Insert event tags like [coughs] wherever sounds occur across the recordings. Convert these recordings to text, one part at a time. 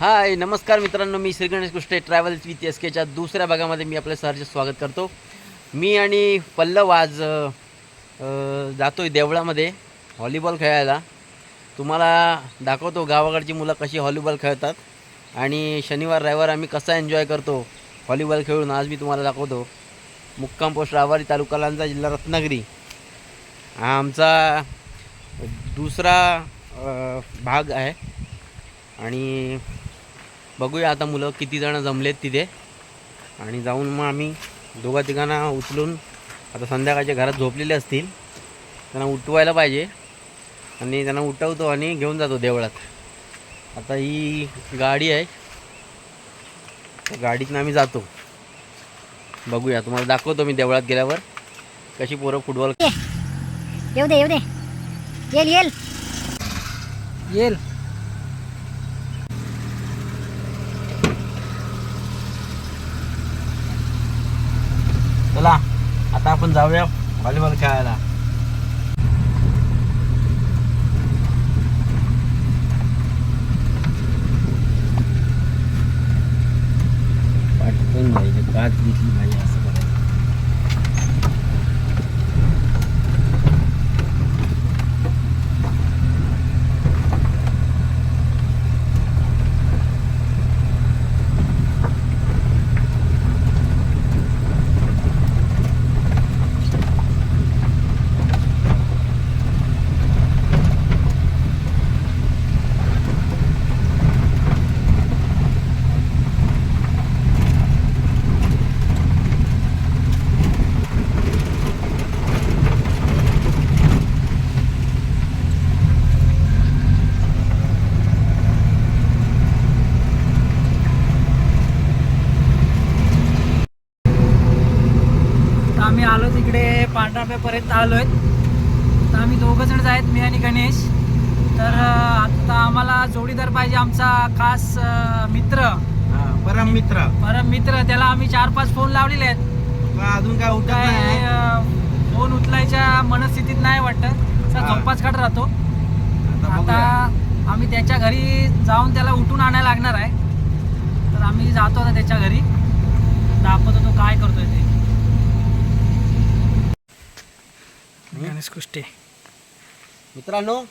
हाय नमस्कार मित्रांनो मी Shri Ganesh Kushte travels with S केच्या दुसऱ्या भागामध्ये मी आपल्या सरचे स्वागत करतो. मी आणि पल्लव आज जातो आहे देवळामध्ये व्हॉलीबॉल खेळायला. तुम्हाला दाखवतो गावाकडची मुलं कशी व्हॉलीबॉल खेळतात. आणि शनिवार रविवार आम्ही कसा एन्जॉय करतो व्हॉलीबॉल खेळून आज मी तुम्हाला दाखवतो. मुक्काम पोस्ट रावारी तालुका लांजा जिल्हा रत्नागिरी. हा आमचा दुसरा भाग आहे. आणि बघूया आता मुलं किती जण जमलेत तिथे. आणि जाऊन मग आम्ही दोघा तिघांना उचलून आता संध्याकाळच्या घरात झोपलेले असतील. त्यांना उठवायला पाहिजे. आणि त्यांना उठवतो आणि घेऊन जातो देवळात. आता ही गाडी आहे. त्या गाडीतनं आम्ही जातो. बघूया. तुम्हाला दाखवतो मी देवळात गेल्यावर कशी पोरं फुटबॉल येऊ दे येऊ दे. येल येल येईल. चला आता आपण जाऊया व्हॉलीबॉल खेळायला. पटकन जायचं काच दिसली पाहिजे असं करायचं तर आम्ही आलो तिकडे पांढराप्यापर्यंत आलो आहेत तर आम्ही दोघं जण आहेत मी आणि गणेश. तर आता आम्हाला जोडीदार पाहिजे आमचा खास मित्र. परम मित्र. परम मित्र त्याला आम्ही चार पाच फोन लावलेले आहेत. अजून काय अं, फोन उचलायच्या मनस्थितीत नाही वाटतं. झोपाच काढत राहतो. आता. आम्ही त्याच्या घरी जाऊन त्याला उठून आणायला लागणार आहे. तर आम्ही जातो आता त्याच्या घरी. दाखवतो तो काय करतोय ते. गणेश कुष्टे मित्रांनो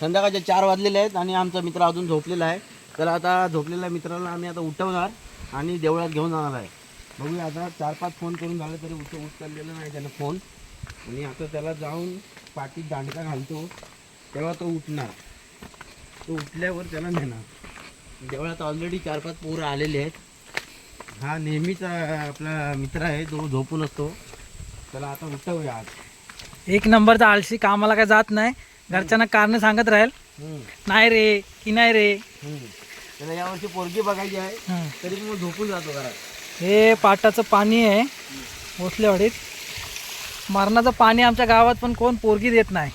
संध्याकाळचे चार वाजलेले आहेत आणि आमचा मित्र अजून झोपलेला आहे. तर आता झोपलेल्या मित्राला आम्ही आता उठवणार आणि देवळात घेऊन जाणार आहे. बघूया आता चार पाच फोन करून झाले तरी उठ उचललेलं नाही त्यानं फोन. आणि आता त्याला जाऊन पाठीत दांडका घालतो. तेव्हा तो उठणार. तो उठल्यावर त्याला नेणार. देवळात ऑलरेडी चार पाच पोरं आलेले आहेत. हा नेहमीच आपला मित्र आहे तो झोपून असतो. त्याला आता उठवूया आज. एक नंबरचा आळशी कामाला काय जात नाही. घरच्यांना कारण सांगत राहील. नाही रे की नाही रे. त्याला यावर्षी पोरगी बघायची आहे हं. तरी मग झोपून जातो घरात. हे पाटाचं पाणी आहे भोसलेवाडीत मरणाचं पाणी आमच्या गावात पण कोण पोरगी देत नाही.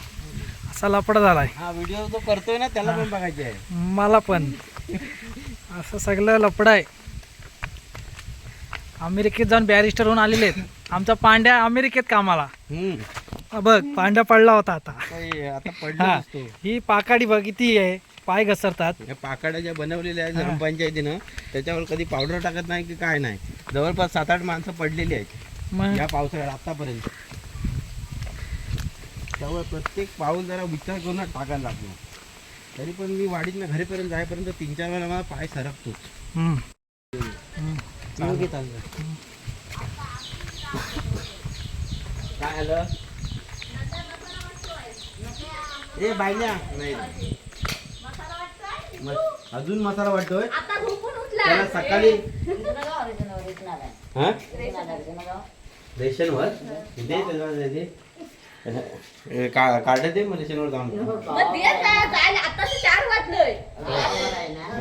असा लपडा झालाय. हा व्हिडिओ जो करतोय ना त्याला पण बघायची आहे. मला पण. असं सगळं लपड आहे. अमेरिकेत जाऊन बॅरिस्टर होऊन आलेले आहेत. आमचा पांड्या अमेरिकेत कामाला. बघ पांड्या पडला होता आता. पडलो हा असतो ही पाकाडी बघ किती आहे पाय घसरतात. या पाकाड्या ज्या बनवलेल्या आहेत ग्रामपंचायतीनं त्याच्यावर कधी पावडर टाकत नाही की काय नाही. जवळपास सात आठ माणसं पडलेली आहेत मग? या पावसाळ्यात आतापर्यंत. त्यामुळे प्रत्येक पाऊल जरा विचार करूनच टाकायला लागतो तरी पण मी वाडीतनं घरीपर्यंत जाईपर्यंत तीन चार वेळा मला पाय सरकतोच हम्म. घे चालतं. काय आलं ए बायल्या नाही. अजून मसाला वाटतोय? त्याला सकाळी हा? रेशनवर? दे त्याला दे दे. ए, का- कार्ड दे मग रेशनवर काम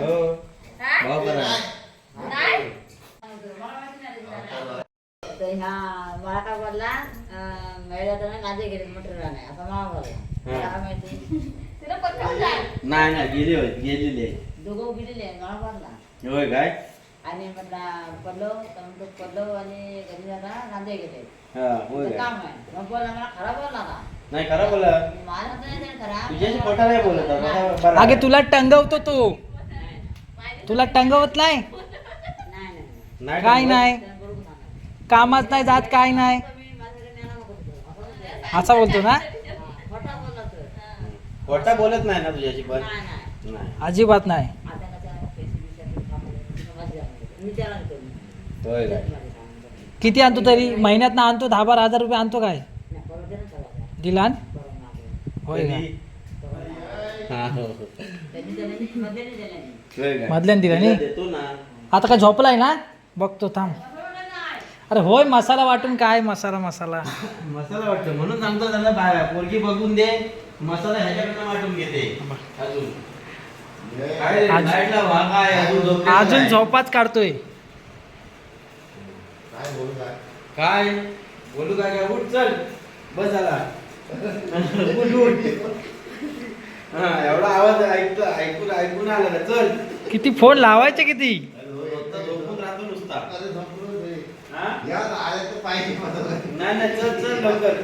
हो बरोबर आहे. नाही नाही नाही गेली होय गेलेली आहे दोघं गेलेले मला बोलला होय काय आणि म्हटला पडलो तर म्हणतो पडलो आणि गेले हा काम आहे मग बोलला मला खराब बोलला नाही बोला नाही खराब तुझ्याशी खोटा नाही बोलत आता, बरं अगे. तुला टंगवतो तो तुला टंगवत नाही नाही नाही नाही काय नाही. कामात नाही जात काय नाही तुम्ही माझ्याकडे नेणार नको तिकडं. असं बोलतो ना खोटा बोलत नाही ना तुझ्याशी पण नाही नाही नाही अजिबात नाही. होय काय. किती आणतो तरी महिन्यात आणतो दहा बारा हजार रुपये आणतो काय नाही, परवा दे ना त्याला. दिलान परवा मागे. होय का? हा, हो, हो. दिलं नाही, मध्ये नाही दिलं नाही. होय काय? मधल्यान दिला नी? देतो ना आता काय झोपलाय ना बघतो थांब अरे होय मसाला वाटून काय मसाला मसाला? मसाला वाटतो. म्हणून सांगतो त्याला बाहेर. पोरगी बघून दे मसाला ह्याच्याकडनं वाटून घेते. अजून. काय आज- लाईटला वाघ आहे, अजून झोपलेला अजून आहे. झोपाच काढतोय. काय बोलू काय? काय? उठ चल. बस झाला उठ उठ. हा एवढा आवाज ऐकतो ऐकून ऐकून आला ना चल. किती फोन लावायचे किती? झोपून राहतो नुसता? पाहिजे नाही नाही चल चल लवकर.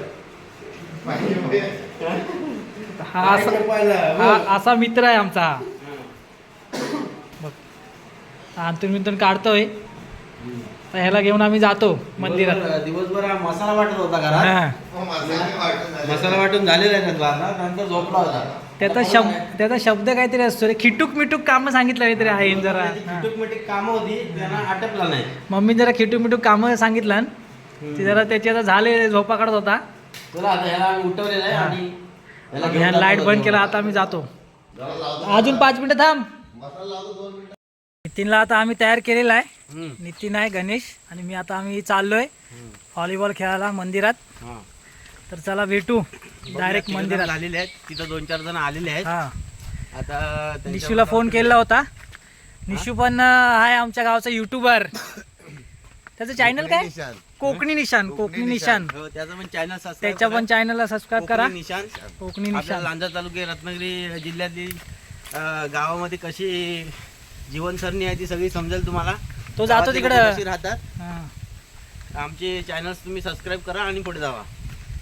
हा असा? हा मित्र आहे आमचा. हा. अंतून बिंतून काढतोय. तर ह्याला घेऊन आम्ही जातो मंदिरात. दिवसभर हा मसाला वाटत होता घरात. हा. मसाला वाटून झालेला. आहे त्यातला आता, नंतर झोपला होता. त्याचा शब्द त्याचा शब्द काहीतरी असतो रे. खिटूक मिटूक काम सांगितलं काहीतरी आहे जरा. हा. किटुक कामं होती त्यांना आटपला नाही. मम्मी जरा खिटूक मिटूक कामं सांगितलं ते जरा त्याची आता झाले झोपा काढत होता. चला आता ह्याला आम्ही उठवलेलं आहे आणि ह्याला घेऊन ह्या जातो लाइट बंद. केला आता आम्ही जातो. अजून पाच मिनिटं थांब. नितीनला आता आम्ही तयार केलेला आहे. नितीन आहे गणेश आणि मी आता आम्ही चाललोय व्हॉलीबॉल खेळायला मंदिरात. हा. तर चला भेटू. डायरेक्ट मंदिरात. आलेले आहेत. तिथं दोन चार जण आलेले आहेत. हा. आता त्यांच्या- निशूला फोन केलेला होता. निशू पण अं, आहे आमच्या गावचा युट्यूबर [coughs] त्याचं चॅनल काय? कोकणी निशान कोकणी निशान हो, त्याचं पण चॅनल त्याच्या पण चॅनलला सबस्क्राईब करा. निशान कोकणी आपल्या निशान लांजा तालुके रत्नागिरी जिल्ह्यातली अं, गावामध्ये कशी जीवनसरणी आहे ती सगळी समजेल तुम्हाला. तो जातो गावातले तिकडं. कशी राहतात. हा. आमचे चॅनल्स तुम्ही सबस्क्राईब करा आणि पुढे जावा.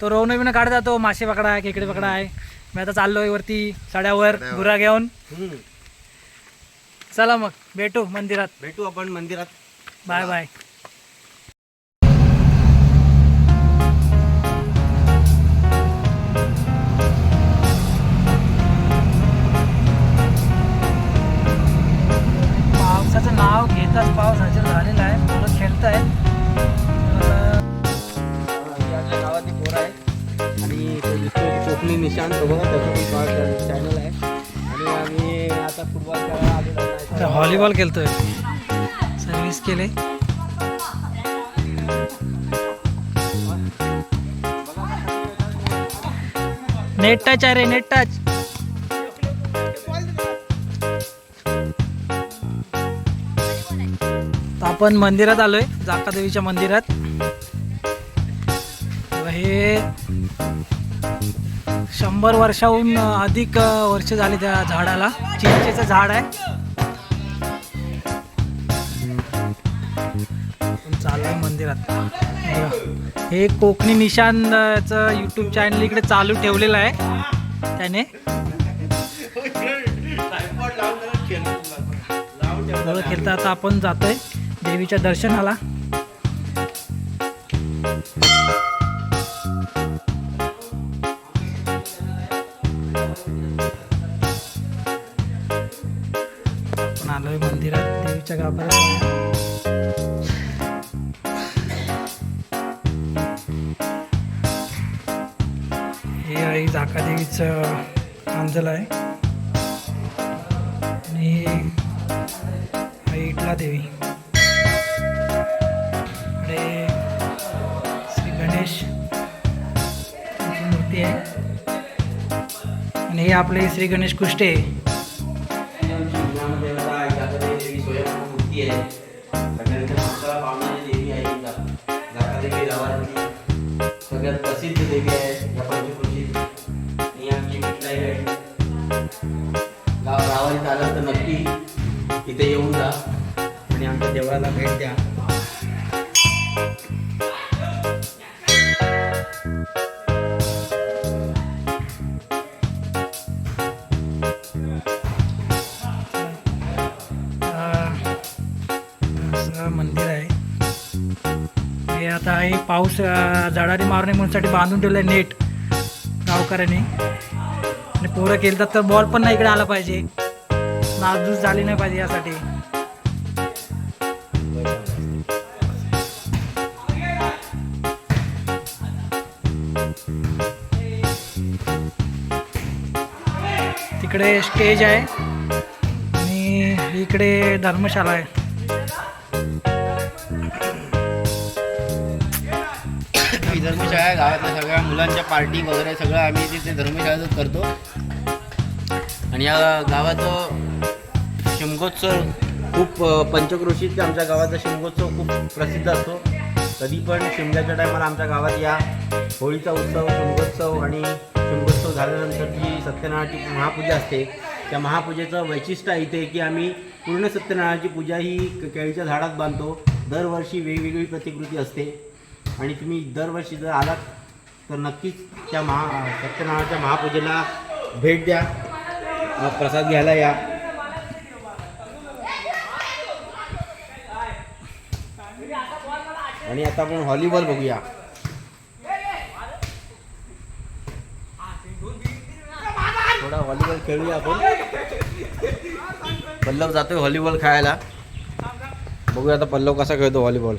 तो रोवणं बिवणं काढत जातो मासे पकडा आहे खेकडे पकडा आहे. मी आता चाललोय वरती सड्यावर गुरा घेऊन. हम्म. चला मग भेटू मंदिरात. भेटू आपण मंदिरात. Bye bye. व्हॉलीबॉल खेळतोय. सर्व्हिस केले. नेट टच आहे रे नेट टच आपण मंदिरात आलोय जाकादेवीच्या मंदिरात. हे शंभर वर्षाहून अधिक वर्ष झाले त्या झाडाला. चिंचेचं झाड आहे. मंदिरात हे कोकणी निशानचं यूट्यूब चॅनल इकडे चालू ठेवलेलं आहे. त्याने. खेळता आता आपण जातोय देवीच्या दर्शनाला. आपण आलोय मंदिरात देवीच्या गाभाऱ्यात. झाका देवीचं आहे. आणि हे इटला देवी. इकडे श्री गणेश मूर्ती आहे. आणि हे आपले श्री गणेश कुष्टे मूर्ती आहे. सगळ्यात प्रसिद्ध देवी आहे. इथे येऊन जा आणि आमच्या देवळाला भेट द्या. मंदिर आहे. हे आता हे पाऊस अं, मारणे म्हणून म्हणूनसाठी बांधून ठेवलं आहे नेट गावकऱ्यांनी. आणि पोरं केलं तर बॉल पण नाही इकडे आला पाहिजे. नाजूस झाली नाही पाहिजे यासाठी. तिकडे स्टेज आहे. आणि इकडे धर्मशाला आहे. ही धर्मशाळा आहे गावातल्या सगळ्या मुलांच्या पार्टी वगैरे सगळं आम्ही तिथे धर्मशाळेतच करतो. आणि या गावाचं शिमगोत्सव खूप पंचक्रोशीत आमच्या गावाचा शिमगोत्सव खूप प्रसिद्ध असतो. कधी पण शिमग्याच्या टायमाला आमच्या गावात या. होळीचा उत्सव शिमगोत्सव आणि शिमगोत्सव झाल्यानंतर जी सत्यनारायणाची महापूजा असते त्या महापूजेचं वैशिष्ट्य आहे इथे की आम्ही पूर्ण सत्यनारायणाची पूजा ही केळीच्या झाडात बांधतो. दरवर्षी वेगवेगळी प्रतिकृती असते. आणि तुम्ही दरवर्षी जर आलात तर नक्कीच त्या महा सत्यनारायणाच्या महापूजेला भेट द्या. प्रसाद घ्यायला या. आणि आता आपण व्हॉलीबॉल बघूया. थोडा व्हॉलीबॉल खेळूया आपण. पल्लव जातोय व्हॉलीबॉल खेळायला बघूया आता पल्लव कसा खेळतो व्हॉलीबॉल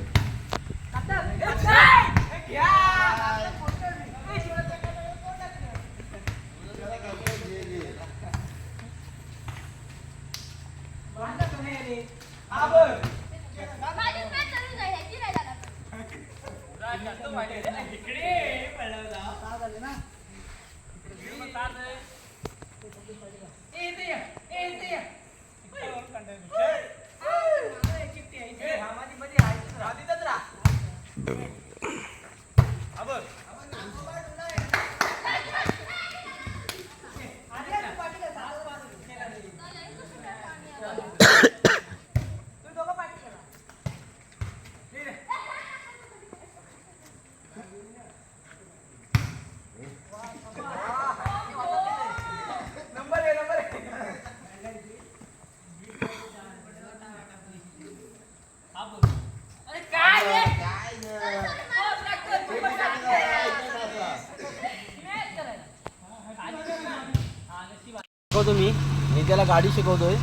शिकवतो मी मी त्याला गाडी शिकवतोय.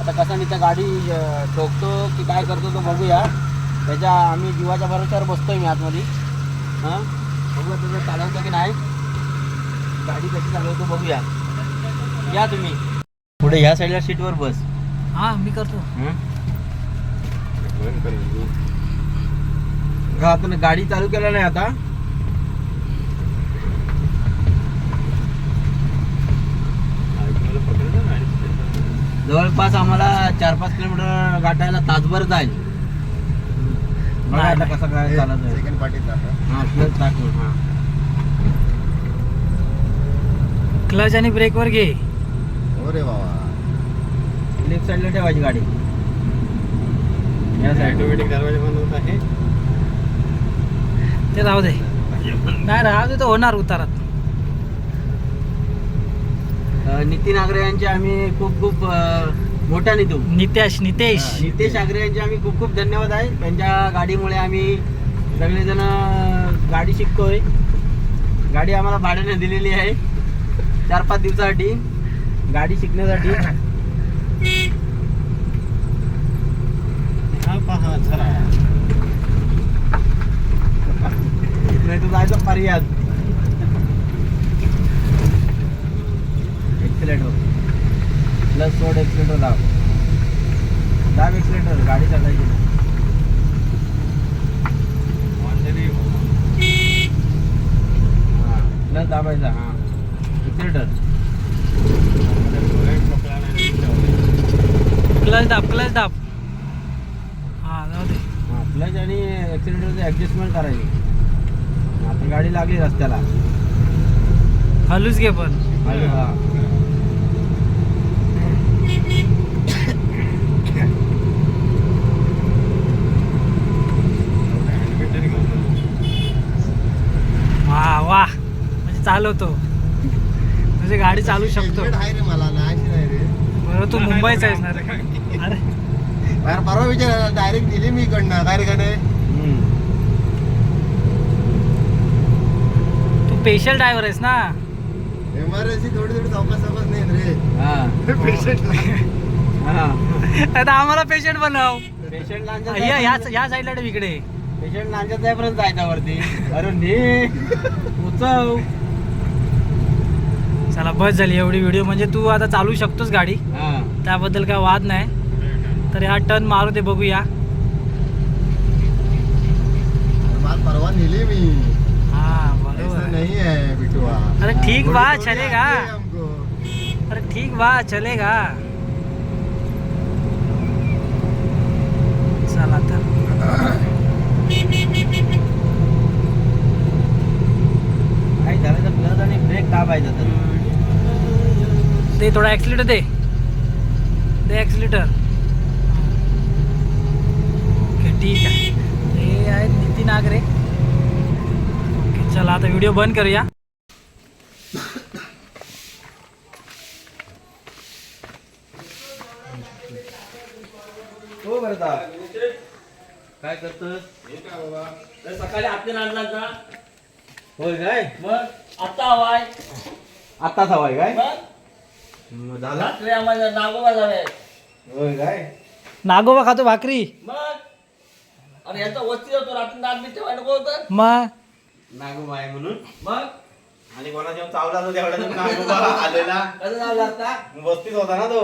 आता कसा मी त्या गाडी ठोकतो की काय करतो तो बघूया. त्याच्या आम्ही जीवाच्या भरोश्यावर बसतोय मी आतमध्ये. हां? बघूया तुझं चालवतो की नाही. गाडी कशी चालवतो बघूया. या तुम्ही. पुढे ह्या साईडला सीटवर बस. हां मी करतो. हं? आता गाडी चालू केला नाही आता. जवळपास आम्हाला चार पाच किलोमीटर गाठायला तासभर जाईल. बघा आता कसं काय चालत आहे. सेकंड पार्टीत हा प्लस टाकून हा. क्लच आणि ब्रेकवर घे. हो रे बाबा. लेफ्ट साईडला ठेवायची गाडी. या साईड ऑटोमॅटिक दरवाजा बंद होत आहे. ते राहू दे. नाही राहू दे तर होणार उतारात. नितीन आगरे यांचे आम्ही खूप खूप मोठ्या नितू. नितेश नितेश. नितेश आगरे यांचे आम्ही खूप खूप धन्यवाद आहे. त्यांच्या गाडीमुळे आम्ही सगळेजण गाडी शिकतोय. गाडी आम्हाला भाड्याने दिलेली आहे. चार पाच दिवसासाठी. गाडी शिकण्यासाठी. हा नाही तर जायचं पर्याय एक्सिलेटर प्लस सोड एक्सिलेटर लाव. दाब एक्सिलेटर गाडी चालायची हां प्लस दाबायचा. हां एक्सिलेटर. क्लच दाब क्लच दाब. हा जाऊ दे. हां प्लस आणि एक्सिलेटरचं ॲडजस्टमेंट करायची. आता गाडी लागली रस्त्याला. हलूच घे पण. आली हा Helmet तरी घालतो. वा वा म्हणजे चालवतो. म्हणजे गाडी चालू शकतो. आहे रे मला नाही नाही रे. बरं तू मुंबईचा आहेस ना रे. अरे. यार परवा विचार डायरेक्ट दिली मी इकडनं नाही तू स्पेशल ड्रायव्हर आहेस ना? एमआरएसी थोडी थोडी चौकास चौकास नाही रे. हा. [laughs] पेशंट हा. आता आम्हाला पेशंट बनव. पेशंट या या या साईडला ठेव इकडे. पेशंट लांच्यात जायपर्यंत जायचा वरती. अरे ने उचव चला बस झाली. एवढी व्हिडिओ म्हणजे तू आता चालू शकतोस गाडी. त्याबद्दल काय वाद नाही. तर हा टर्न मारू दे बघूया. परवा नेली मी. हा बरोबर. नहीं है बिटुआ अरे ठीक बा थोड़ी चलेगा अरे ठीक बा चलेगा चला तर. [coughs] काय झालं तर ब्रेक दाबायचा तर. दे थोडा ॲक्सिलेटर दे. दे ॲक्सिलेटर ओके ठीक आहे. हे आहेत नितीन आगरे. ओके चला आता व्हिडिओ बंद करूया. हो करता काय करतोस? सकाळी आपल्या आणला का होय काय? मग आता हवाय. आत्ताच हवाय काय? मग झाला रात्री आम्हाला नागोबा जावे होय काय? नागोबा खातो भाकरी. मग? अरे याचा वस्ती होतो रात्री नाग बी ठेवायला नको होतं. मग? नागोबा आहे म्हणून. मग? आणि कोणा जेव्हा चावला तो तेवढ्या नागोबा आलेला कसं नाव लागता वस्तीत होता ना तो.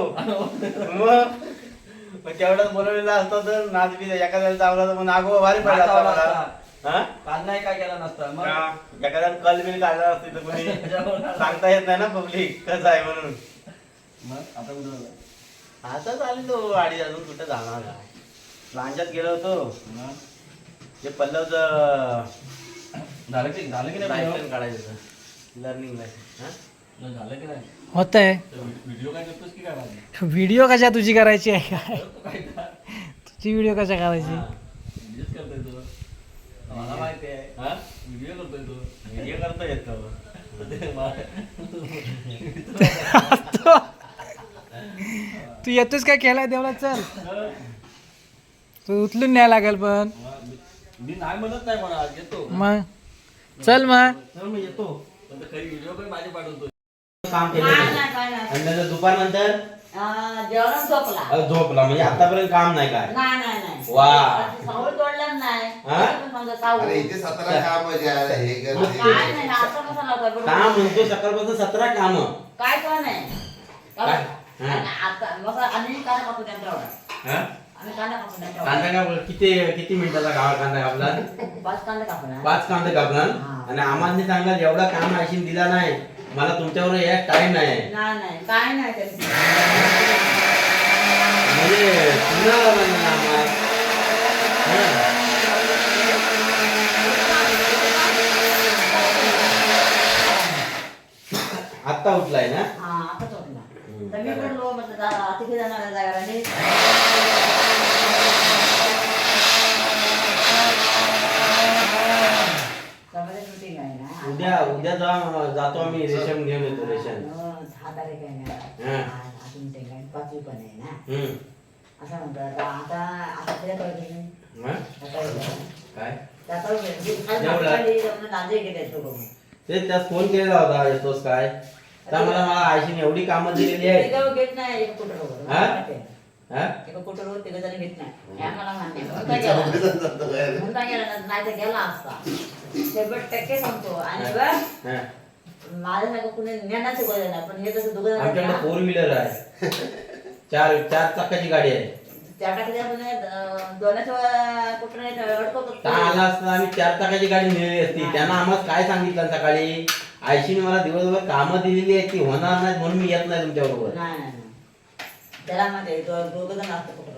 मग? बोलवलेला असतो तर नाच बी एखाद्याला चावला तर मग नागोबा भारी पडला असता नाचावला मला. असता. हा? काल नाही काय केला नसता. मग? कल बिल काढला असते तर कोणी [laughs] सांगता येत नाही ना पब्लिक कसं आहे म्हणून. मग आता तो गाडी अजून कुठे जाणार लांजात गेलो होतो. ते पल्लवचं झालं की झालं की नाही लायसन काढायचं लर्निंग लायसन मग झालं की नाही? होत आहे व्हिडिओ काय करतोस की काय? माझी व्हिडिओ कशा तुझी करायची आहे? [laughs] काय तुझी व्हिडिओ कशा करायची? व्हिडिओच करतोय तू. मला माहिती आहे. हा? व्हिडिओ करतोय तू. व्हिडिओ करतो येतो तू येतोस काय केलाय तेवढा चल. तू उचलून न्याय लागेल पण. मी नाही म्हणत नाही म्हणा येतो. मग. चल मग. मी येतो. पण खरी व्हिडिओ पण माझे पाठवतो. काम केलं. नाही. आणि नंतर दुपारनंतर? जेवण झोपला. अ, झोपला. म्हणजे आतापर्यंत काम नाही काय? नाही नाही नाही. वा. सावळ तोडला नाही. हा? तरी पण समजा सावळ. अरे इथे सतरा काम म्हणजे यार हे कर ते काय. नाही असं कसं लावताय बरोबर? काम म्हणतो सकाळपासून सतरा काम. काय नाही काय? आणि आता मग कांदा हा? कांदा कांदा किती किती मिनिटाचा गावा कांदा कापला पाच कांदा कापू ना पाच कांदे कापला. आणि आम्हाला सांगा एवढा काम आयशीन दिला नाही मला तुमच्यावर या टाइम नाही. नाही नाही. काय नाही त्यांचं म्हणजे पुन्हा आम्हाला हा. आत्ता उठलाय ना? हा. आता तर मी म्हणलो म्हटलं जा- तिथे जाणार जागा आणि समाजात meeting आहे ना. उद्या उद्या जा जातो आम्ही रेशन घेऊन येतो रेशन. हो, दहा तारीख आहे ना. हा. आज अजून meeting आहे. पाचवी पण आहे ना. हम्म. असं म्हणतात आता आता हा? काय? त्याचा जेवढं? नांदे गेले तो बघून. ते त्यात फोन केलेला होता येतोस काय? तर मला मला आयशीने एवढी कामं दिलेली तिघं घेत नाही एका हा? आहे. हा? एका कुटरवर तिघं जण घेत नाही हे आम्हाला मान्य आहे. म्हणून काय गेला? म्हणून काय गेला ना? नाही तर गेला असता शंभर टक्के सांगतो आणि बघ हा. माझ्या सारखं कुणी ज्ञानात शिकवलं नाही पण हे कसं दोघं जण आहेत आमच्याकडे ना, फोर व्हीलर आहे चार चार चाकाची गाडी आहे त्या टाकीच्या अं, दोनाच्या कुठं आला असता आम्ही चार चाकाची गाडी नेलेली असती त्यांना आम्हाला काय सांगितलं सकाळी आयशीने मला दिवसभर कामं दिलेली आहेत ती होणार नाहीत म्हणून मी येत नाही तुमच्या बरोबर. नाही नाही नाही. त्याला मध्ये दोघं जण असतं कुठं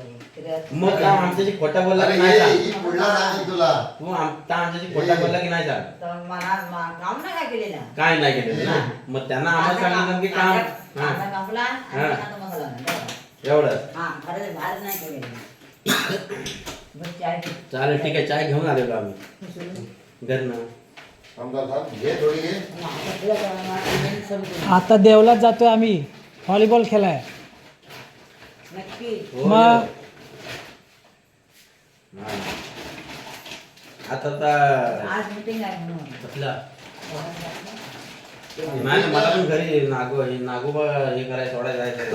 मग का आमच्याशी खोटा बोलला की नाही ये, सांग? ही पुढला सांगेल तुला? तू त्या आमच्याशी खोटा बोलला की नाही सांग? काम नाही काय केले ना काय नाही केलं ना मग त्यांना आम्हाला सांगितलं की काम हा. कांदा कापला आणि हा. कांदा मसाला नाही बरोबर. एवढं. हा खरं बाहेर नाही केले बरं, चाय. चालेल ठीक आहे चाय घेऊन आलेलो आम्ही. घरनं. आता देवलाच जातोय आम्ही. व्हॉलीबॉल खेळाय. मग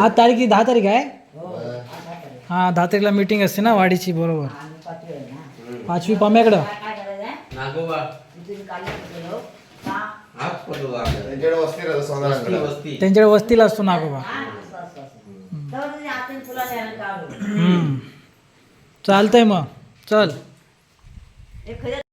आज तारीख दहा तारीख आहे? हा दहा तारीखला मीटिंग असते ना वाडीची बरोबर. पाचवी पाम्याकडं. नागोबा. हाच पडतो आपल्याला त्यांच्याकडे वस्ती राहतं वस्ती सोनारांकडे. वस्ती त्यांच्याकडे वस्तीला असतो नागोबा काढू हम्म. चालतंय मग. चल.